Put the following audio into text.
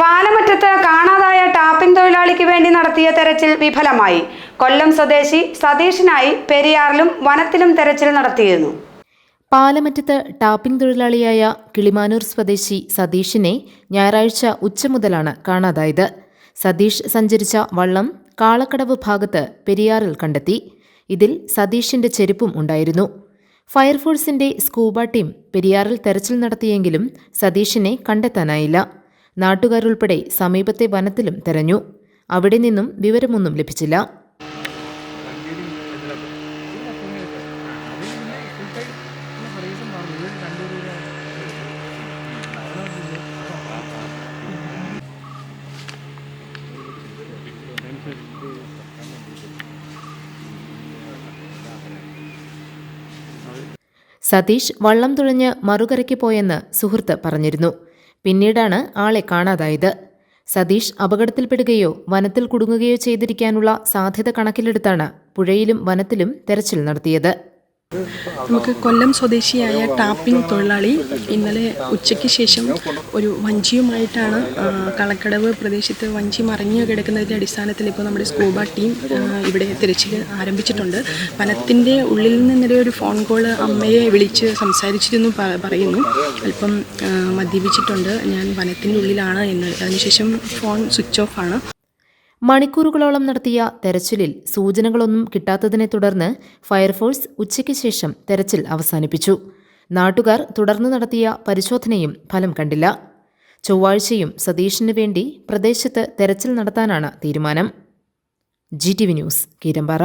പാലമറ്റത്ത് കാണാതായ ടാപ്പിംഗ് തൊഴിലാളിക്ക് വേണ്ടി നടത്തിയ തെരച്ചിൽ വിഫലമായി. കൊല്ലം സ്വദേശി സതീഷിനായി പെരിയാറിലും വനത്തിലും തെരച്ചിൽ നടത്തിയിരുന്നു. പാലമറ്റത്ത് ടാപ്പിംഗ് തൊഴിലാളിയായ കിളിമാനൂർ സ്വദേശി സതീഷിനെ ഞായറാഴ്ച ഉച്ച മുതലാണ് കാണാതായത്. സതീഷ് സഞ്ചരിച്ച വള്ളം കാളക്കടവ് ഭാഗത്ത് പെരിയാറിൽ കണ്ടെത്തി. ഇതിൽ സതീഷിന്റെ ചെരുപ്പും ഉണ്ടായിരുന്നു. ഫയർഫോഴ്സിന്റെ സ്കൂബ ടീം പെരിയാറിൽ തെരച്ചിൽ നടത്തിയെങ്കിലും സതീഷിനെ കണ്ടെത്താനായില്ല. നാട്ടുകാരുൾപ്പെടെ സമീപത്തെ വനത്തിലും തെരഞ്ഞു. അവിടെ നിന്നും വിവരമൊന്നും ലഭിച്ചില്ല. സതീഷ് വള്ളം തുഴഞ്ഞ് മറുകരയ്ക്ക് പോയെന്ന് സുഹൃത്ത് പറഞ്ഞിരുന്നു. പിന്നീടാണ് ആളെ കാണാതായത്. സതീഷ് അപകടത്തിൽപ്പെടുകയോ വനത്തിൽ കുടുങ്ങുകയോ ചെയ്തിരിക്കാനുള്ള സാധ്യത കണക്കിലെടുത്താണ് പുഴയിലും വനത്തിലും തെരച്ചിൽ നടത്തിയത്. നമുക്ക് കൊല്ലം സ്വദേശിയായ ടാപ്പിംഗ് തൊഴിലാളി ഇന്നലെ ഉച്ചയ്ക്ക് ശേഷം ഒരു വഞ്ചിയുമായിട്ടാണ് കളക്കടവ് പ്രദേശത്ത് വഞ്ചി മറിഞ്ഞു കിടക്കുന്നതിന്റെ അടിസ്ഥാനത്തിൽ ഇപ്പോൾ നമ്മുടെ സ്കൂബ ടീം ഇവിടെ തിരച്ചിൽ ആരംഭിച്ചിട്ടുണ്ട്. വനത്തിന്റെ ഉള്ളിൽ നിന്നിടെ ഒരു ഫോൺ കോൾ അമ്മയെ വിളിച്ച് സംസാരിച്ചിരുന്നു പറയുന്നു. അല്പം മദ്യപിച്ചിട്ടുണ്ട്. ഞാൻ വനത്തിന്റെ ഉള്ളിലാണ് എന്ന്. അതിനുശേഷം ഫോൺ സ്വിച്ച് ഓഫ് ആണ്. മണിക്കൂറുകളോളം നടത്തിയ തെരച്ചിലിൽ സൂചനകളൊന്നും കിട്ടാത്തതിനെ തുടർന്ന് ഫയർഫോഴ്സ് ഉച്ചയ്ക്ക് ശേഷം തെരച്ചിൽ അവസാനിപ്പിച്ചു. നാട്ടുകാർ തുടർന്ന് നടത്തിയ പരിശോധനയും ഫലം കണ്ടില്ല. ചൊവ്വാഴ്ചയും സതീഷിനു വേണ്ടി പ്രദേശത്ത് തെരച്ചിൽ നടത്താനാണ് തീരുമാനം. G T V news Keerampara.